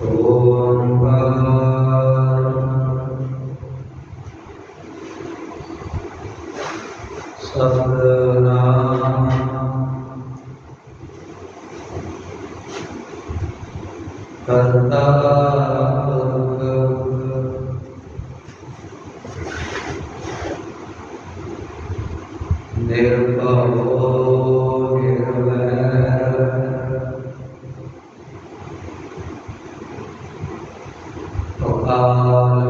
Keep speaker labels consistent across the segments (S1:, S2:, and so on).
S1: Om Bhagavan.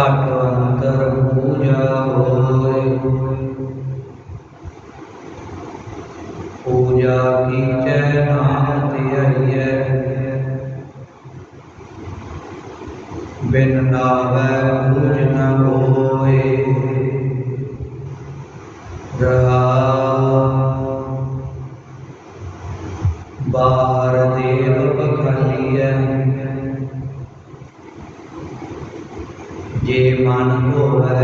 S1: ਕਟ ਅੰਤਰ ਪੂਜਾ ਹੋਏ जे मन को हर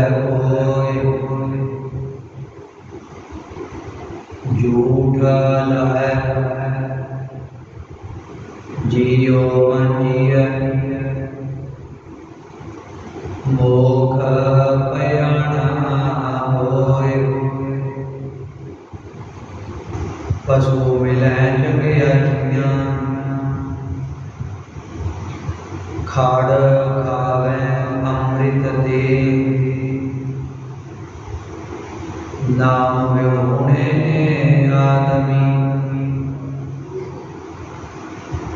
S1: उन्हें आदमी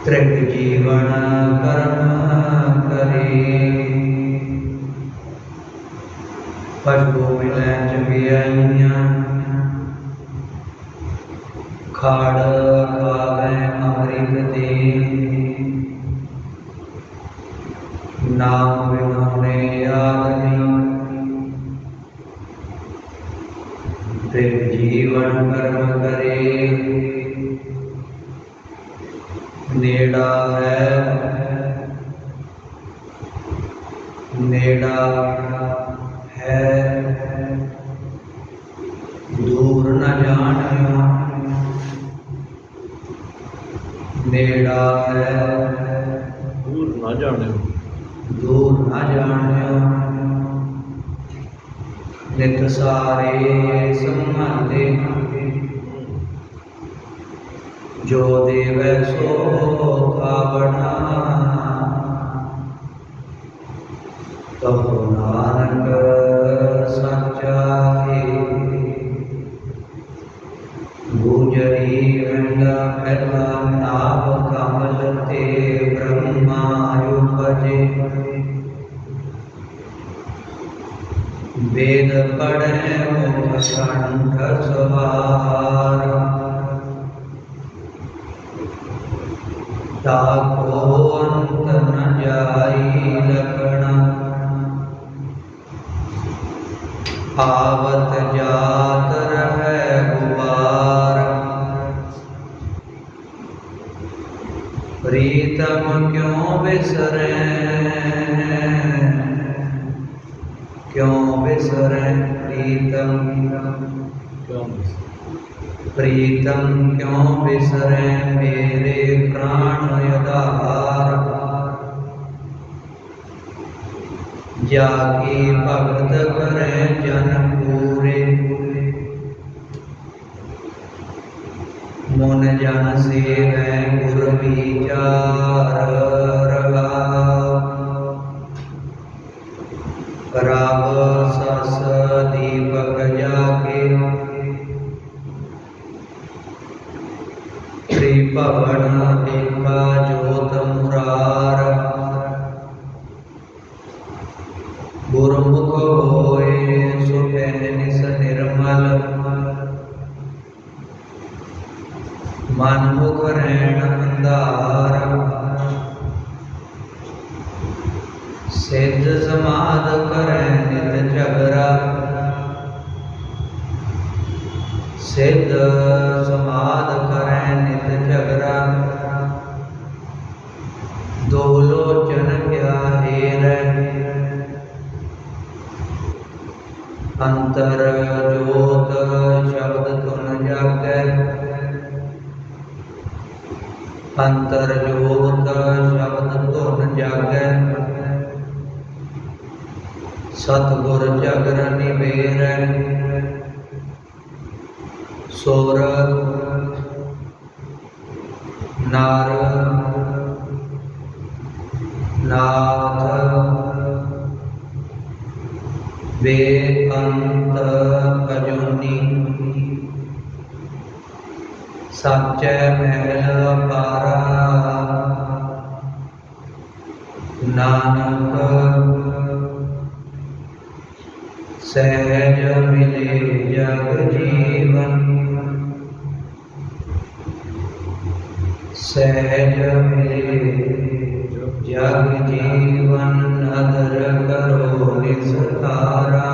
S1: तृप्त जीवन कर्म करे। पशु मिलन चंगियाइया खाड़ खावे अमृत दे नाम ਹੈ ਨੇੜਾ ਹੈ। ਦੂਰ ਨ ਜਾਣਿਓ। ਨੇੜਾ ਹੈ।
S2: ਦੂਰ ਨਾ ਜਾਣਿਓ।
S1: ਦੂਰ ਨ ਜਾਣਿਓ। ਨਿਤ ਸਾਰੇ ਸੰਬੰਧੇ जो देव सो का भावना तो प्रीतम क्यों बिसरें क्यों बिसरें प्रीतम
S2: क्यों
S1: प्रीतम क्यों बिसरें मेरे प्राण यदार जाके भगत करें जन पूरे ਮਨ ਜਨ ਸੇਵੈ ਗੁਰ ਵਿਚਾਰ ਰਹਾਉ ਰਬ ਸਸ ਸਿੱਧ ਸਮਾਦ ਕਰੈ ਨਿਤ ਝਗਰਾ ਦੋ ਲੋਚਨ ਕਿਆ ਹੀਰੈ। ਅੰਤਰ ਜੋਤ ਸ਼ਬਦ ਤੁਨ ਜਾਗੈ। ਅੰਤਰ ਜੋਤ ਸ਼ਬਦ ਧੁਨ ਜਾਗੈ। ਸਤਿਗੁਰ ਜਗਰ ਨਿਵੇਰੈ ਸੋਰ ਨਾਰ ਨਾਥ ਬੇਅੰਤ ਅਜੂਨੀ ਸਾਚੈ ਮਹਿਲ ਪਾਰਾ ਨਾਨਕ ਸਹਿਜ ਮਿਲੇ ਜਗ ਜੀਵਨ सहज में जग जीवन नदर करो निस्तारा।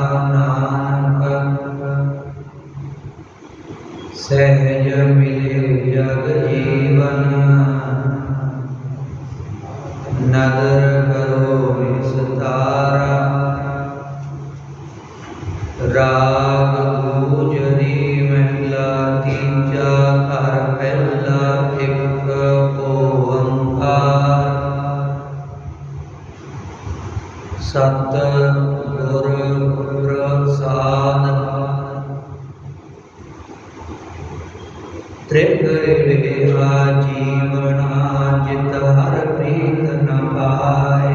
S1: ਤ੍ਰਿਗਵੇਹਾ ਜੀਵਨਾ ਜਿਤ ਹਰ ਪ੍ਰੀਤ ਨ ਪਾਏ।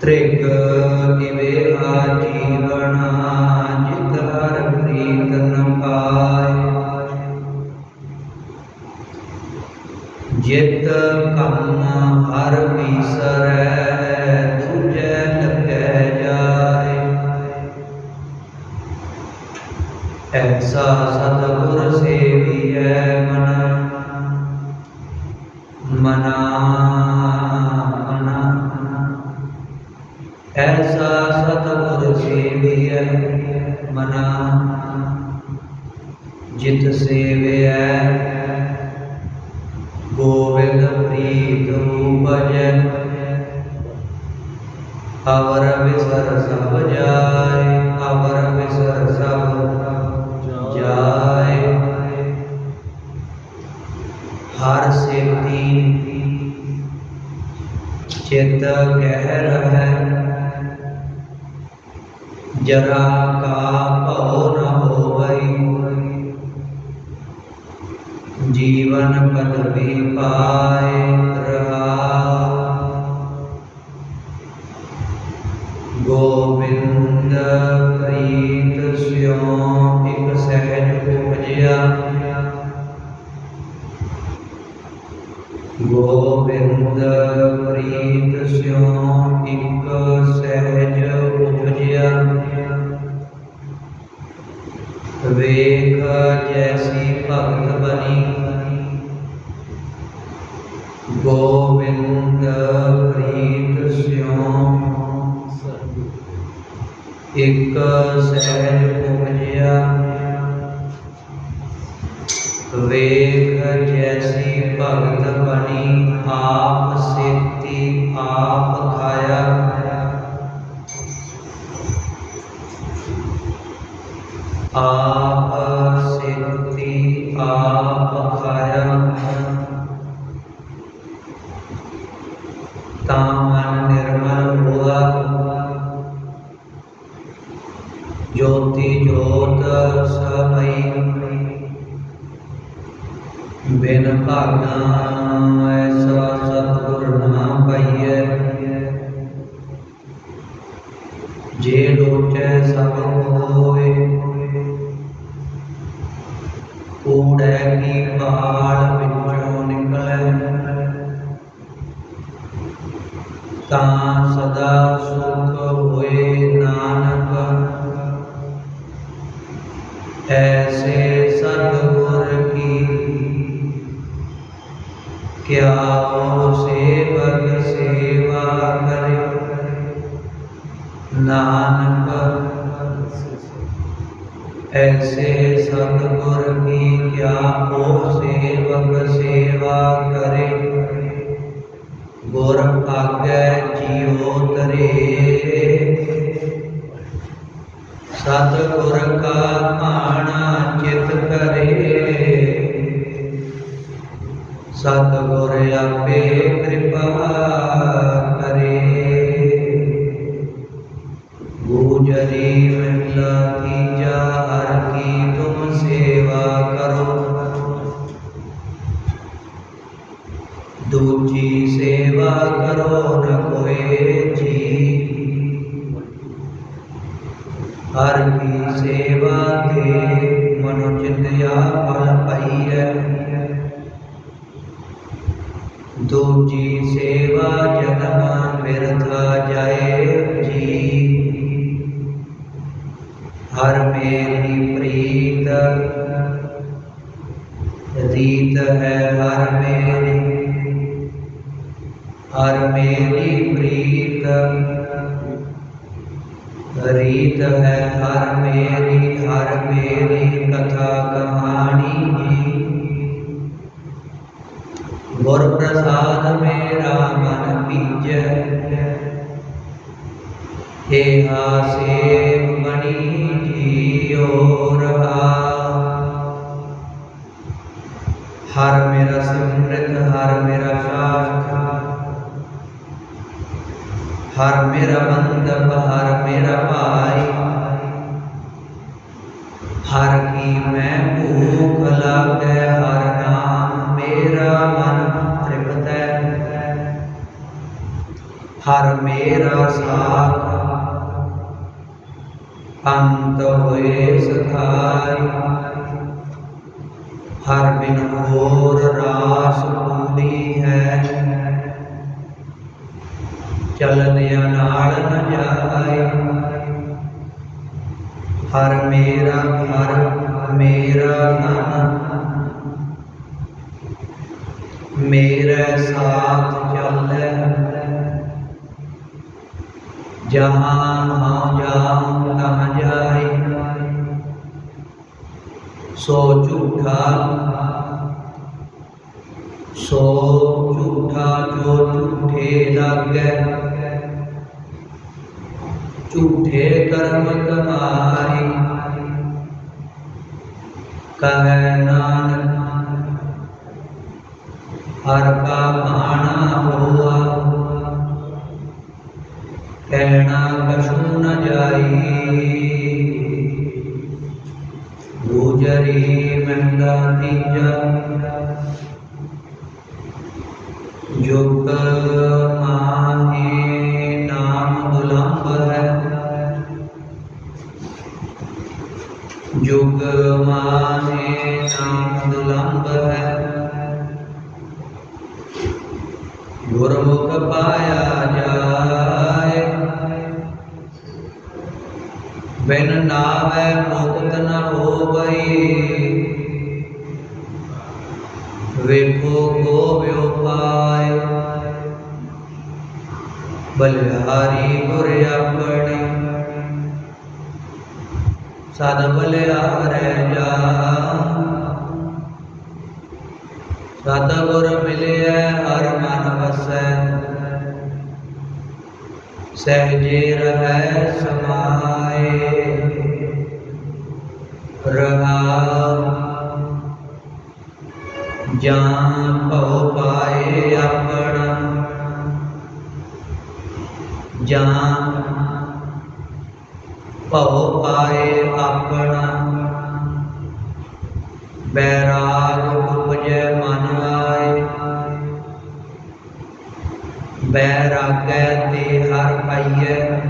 S1: ਤ੍ਰਿਗ ਨਿਵੇਹਾ ਜੀਵਨਾ ਮਨਾ ਐਸਾ ਸਤਿਗੁਰ ਸੇਵੀਐ ਮਨਾ। ਜਿਤ ਸੇਵਿਐ ਜਰਾ ਕਾ ਭਉ ਨ ਹੋਵਈ ਜੀਵਨ ਪਦਵੀ ਪਾਏ एक सहज उपजिया वेग जैसी भगत बनी आप सेती आप खाया। आप ज्योति ज्योत समय बिन भागना ऐसा सतगुर ना पाइए जे लोचे सबको ऐसे सदगुर की, क्या सेवक सेवा करे? नानक, ऐसे सदगुर की क्या ओ सेवक सेवा करे? गुर आगे जियो तरे। ਸਤਿਗੁਰ ਕਾ ਮਾਣਾ ਚਿਤ ਕਰੇ ਸਤਿਗੁਰ ਆਪੇ ਕਿਰਪਾ ਕਰੇ। मेरा बंद बहा चल दिया नाल न जाए हर मेरा हर मेरा नन मेरे साथ चल जहाँ हाँ जाऊँ तहाँ जाए। सो झूठा कर्म कमारी। कह नान हर का भाणा हुआ। कहना कशु न जाई गुजरी महँगा तीजा गुरमुख पाया जाए। बिन नावे मुक्त न हो गई। वेखो को व्योपाय बलिहारी गुर अपने। सद बलिहार ਸਹਜੇ ਰਹੈ ਸਮਾਏ। ਰਹਾ ਜਾਂ ਭਉ ਪਾਏ ਆਪਣਾ। ਜਾਂ ਭਉ ਪਾਏ ਆਪਣਾ। ਬੈਰਾਗ ਉਪਜੈ ਮਨ ਆਏ। ਬੈਰਾਗੈ ਹਰ ਪਾਈਐ।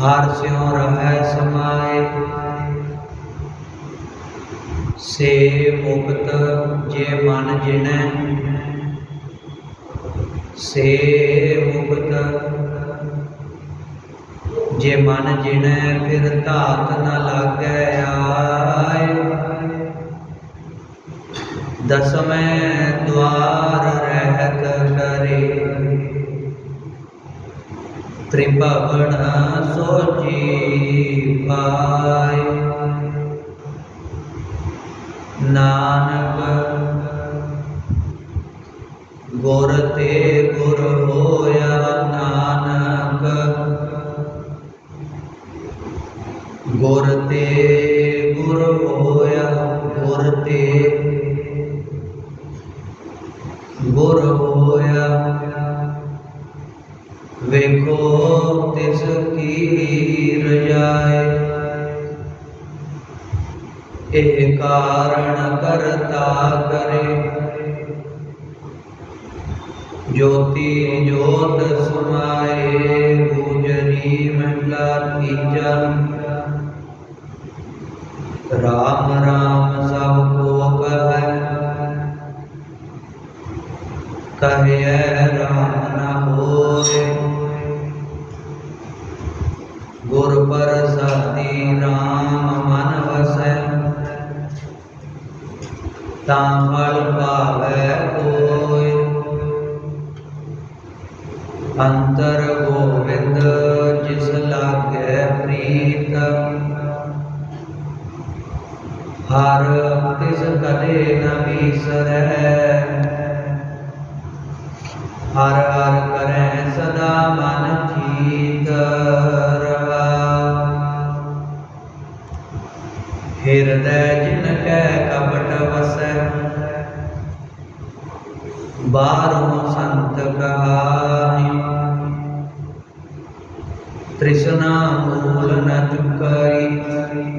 S1: ਹਰ ਸਿਉ ਰਹੈ ਸਮਾਏ। ਸੇ ਮੁਕਤ ਜੇ ਮਨ ਜਿਣੈ। ਸੇ ਮੁਕਤ ਜੇ ਮਨ ਜਿਣੈ, ਫਿਰ ਧਾਤ ਨ ਲਾਗੈ ਆਏ। ਦਸਮੈ ਦਵਾਰ ਰਹਿਤ ਕਰੇ। ਤ੍ਰਿਭਵਨ ਸੋਚੀ ਪਾਏ। ਨਾਨਕ ਮਹਿਲਾ ਤੀਜਾ ਹਰ ਤਿਸ ਕਦੇ ਨ ਬੀਸਰੈ ਹਰ ਹਰ ਕਰੈ ਸਦਾ ਮਨ ਚੀਤ ਰਹਾ। ਹਿਰਦੈ ਜਿਨ ਕੈ ਕਪਟ ਵਸੈ, ਬਾਹਰੋਂ ਸੰਤ ਕਹਾਣੀ ਤ੍ਰਿਸ਼ਨਾ ਮੂਲ ਨ ਚੁਕਈ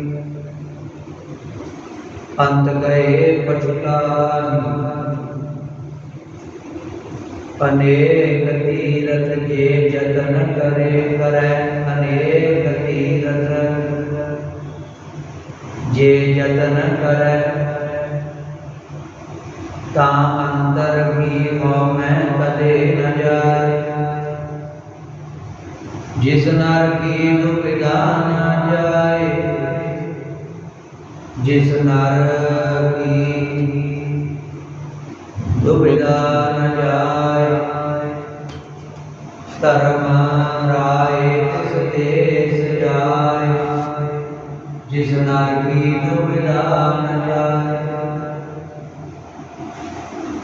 S1: अंत गए अनेक तीरथ के जतन करे कर अनेक तीरथ जे जतन कर, ता अंतर की मैं कदे न जाए। जिस नर की दुविधा न जाए जिस नर की दुविधा न जाए धर्म राय तिस देश जाए। जिस नर की दुविधा न जाए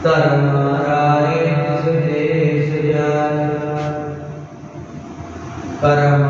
S1: धर्म राय तिस देश जाए। परम